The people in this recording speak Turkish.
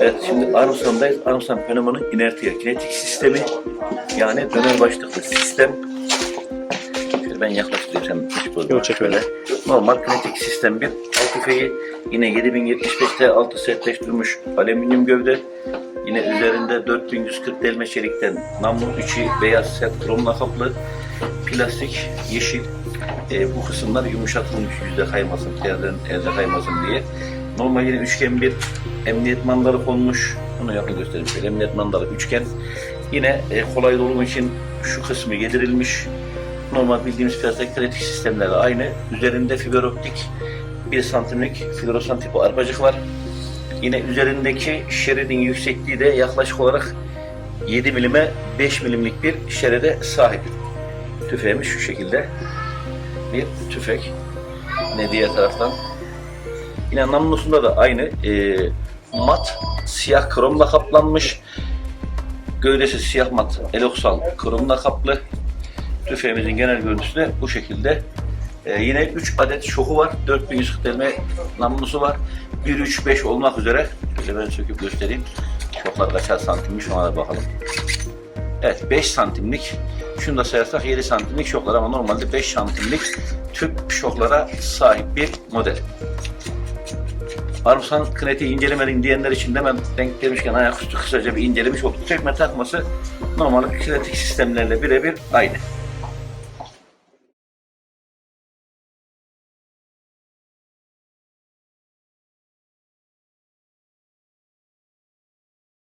ekranındayız. Armstrong Panoman'ın inertiya kinetik sistemi yani döner başlıklı sistem. Şöyle ben yaklaştırayım sen. Yok, çek öyle. Normal kinetik sistem bir av tüfeği. Yine 7075'te 6 sertleş durmuş alüminyum gövde. Yine üzerinde 4140 delme çelikten namlu içi beyaz sert kromla kaplı plastik yeşil e, bu kısımlar yumuşatılmış yüzde kaymasın, yerden elde kaymasın diye. Normal yine üçgen bir emniyet mandalı konmuş. Bunu yakın göstereyim şöyle. Emniyet mandalı üçgen. Yine e, kolay dolum için şu kısmı yedirilmiş. Normal bildiğimiz plastik kritik sistemlerle aynı. Üzerinde fiber optik 1 santimlik floresan tipi arpacık var. Yine üzerindeki şeridin yüksekliği de yaklaşık olarak 7 milime 5 milimlik bir şeride sahip. Tüfeğimiz şu şekilde bir tüfek. Yine diğer taraftan. Yine namlusunda da aynı e, mat siyah kromla kaplanmış. Gövdesi siyah mat eloksal kromla kaplı. Tüfeğimizin genel görüntüsü de bu şekilde. E, yine 3 adet şoku var. 4140 delme namlusu var. 1, 3, 5 olmak üzere. Şöyle ben söküp göstereyim. Şoklar kaçar santimmiş ona da bakalım. Evet 5 santimlik. Şunu da sayarsak 7 santimlik şoklar ama normalde 5 santimlik tüp şoklara sahip bir model. Armstrong kinetiği incelemedim diyenler için de hemen denk gelmişken ayaküstü kısaca bir incelemiş olduk. Çekme takması normal kinetik sistemlerle birebir aynı.